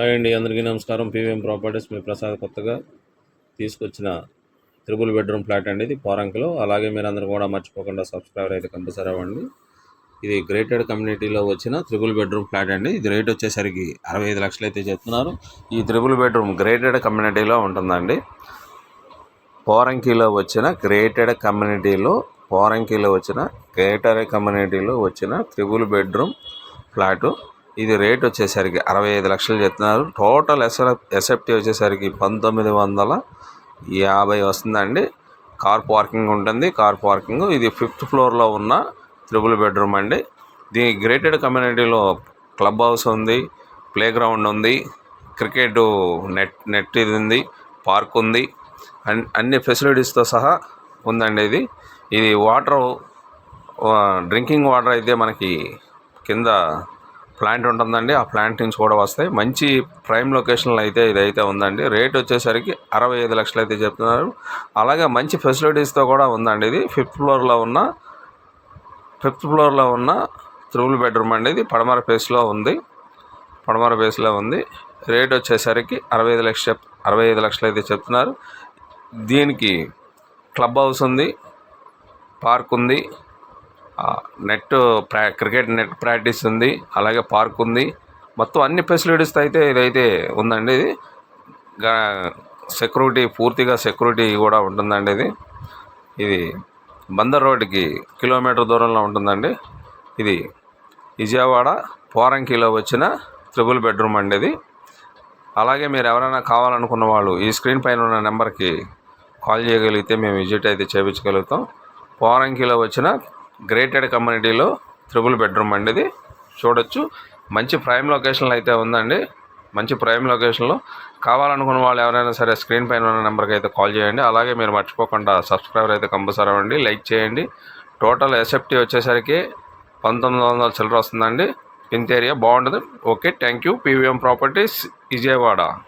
Hi అండి అందరికీ నమస్కారం. పీవీఎం ప్రాపర్టీస్ మీ ప్రసాద్ కొత్తగా తీసుకొచ్చిన త్రిబుల్ బెడ్రూమ్ ఫ్లాట్ అండి ఇది పోరంకిలో. అలాగే మీరు అందరూ కూడా మర్చిపోకుండా సబ్స్క్రైబర్ అయితే కంపల్సరీ అవ్వండి. ఇది గ్రేటెడ్ కమ్యూనిటీలో వచ్చిన త్రిబుల్ బెడ్రూమ్ ఫ్లాట్ అండి. ఇది రేట్ వచ్చేసరికి అరవై ఐదు లక్షలు అయితే చెప్తున్నారు. ఈ త్రిబుల్ బెడ్రూమ్ గ్రేటెడ్ కమ్యూనిటీలో ఉంటుందండి. పోరంకిలో వచ్చిన గ్రేటెడ్ కమ్యూనిటీలో పోరంకిలో వచ్చిన గ్రేటర్ కమ్యూనిటీలో వచ్చిన త్రిబుల్ బెడ్రూమ్ ఫ్లాటు ఇది రేట్ వచ్చేసరికి అరవై ఐదు లక్షలు చెప్తున్నారు. టోటల్ ఎస్ ఎస్ఎఫ్టీ వచ్చేసరికి పంతొమ్మిది వందల యాభై వస్తుందండి. కార్ పార్కింగ్ ఉంటుంది. కార్ పార్కింగ్ ఇది ఫిఫ్త్ ఫ్లోర్లో ఉన్న త్రిబుల్ బెడ్రూమ్ అండి. దీని గ్రేటెడ్ కమ్యూనిటీలో క్లబ్ హౌస్ ఉంది ప్లే గ్రౌండ్ ఉంది క్రికెట్ నెట్ నెట్ ఇది ఉంది పార్క్ ఉంది. అన్ అన్ని ఫెసిలిటీస్తో సహా ఉందండి ఇది. ఇది వాటర్ డ్రింకింగ్ వాటర్ అయితే మనకి కింద ప్లాంట్ ఉంటుందండి. ఆ ప్లాంట్ నుంచి కూడా వస్తాయి. మంచి ప్రైమ్ లొకేషన్లో అయితే ఇదైతే ఉందండి. రేట్ వచ్చేసరికి అరవై ఐదు లక్షలు అయితే చెప్తున్నారు. అలాగే మంచి ఫెసిలిటీస్తో కూడా ఉందండి ఇది. ఫిఫ్త్ ఫ్లోర్లో ఉన్న ఫిఫ్త్ ఫ్లోర్లో ఉన్న త్రిబుల్ బెడ్రూమ్ అండి ఇది. పడమర ఫేస్లో ఉంది. పడమర ఫేస్లో ఉంది. రేట్ వచ్చేసరికి అరవై ఐదు లక్ష అరవై ఐదు లక్షలు అయితే చెప్తున్నారు. దీనికి క్లబ్ హౌస్ ఉంది. పార్క్ ఉంది. నెట్ ప్రా క్రికెట్ నెట్ ప్రాక్టీస్ ఉంది అలాగే పార్క్ ఉంది. మొత్తం అన్ని ఫెసిలిటీస్తో అయితే ఇదైతే ఉందండి ఇది. సెక్యూరిటీ పూర్తిగా సెక్యూరిటీ కూడా ఉంటుందండి ఇది. ఇది బందర్ రోడ్డుకి కిలోమీటర్ దూరంలో ఉంటుందండి. ఇది విజయవాడ పోరంకిలో వచ్చిన త్రిబుల్ బెడ్రూమ్ అండి ఇది. అలాగే మీరు ఎవరైనా కావాలనుకున్న వాళ్ళు ఈ స్క్రీన్ పైన ఉన్న నెంబర్కి కాల్ చేయగలిగితే మేము విజిట్ అయితే చేయించగలుగుతాం పోరంకిలో వచ్చిన గ్రేటెడ్ కమ్యూనిటీలో త్రిబుల్ బెడ్రూమ్ అండి ఇది. చూడొచ్చు. మంచి ప్రైమ్ లొకేషన్లో అయితే ఉందండి. మంచి ప్రైమ్ లొకేషన్లో. కావాలనుకున్న వాళ్ళు ఎవరైనా సరే స్క్రీన్ పైన ఉన్న నెంబర్కి అయితే కాల్ చేయండి. అలాగే మీరు మర్చిపోకుండా సబ్స్క్రైబర్ అయితే కంపల్సరీ అవ్వండి. లైక్ చేయండి. టోటల్ ఎస్ఎఫ్టీ వచ్చేసరికి పంతొమ్మిది వందల చిల్లర వస్తుందండి. ఇంత ఏరియా బాగుంటుంది. Okay thank you. PVM properties Vijayawada.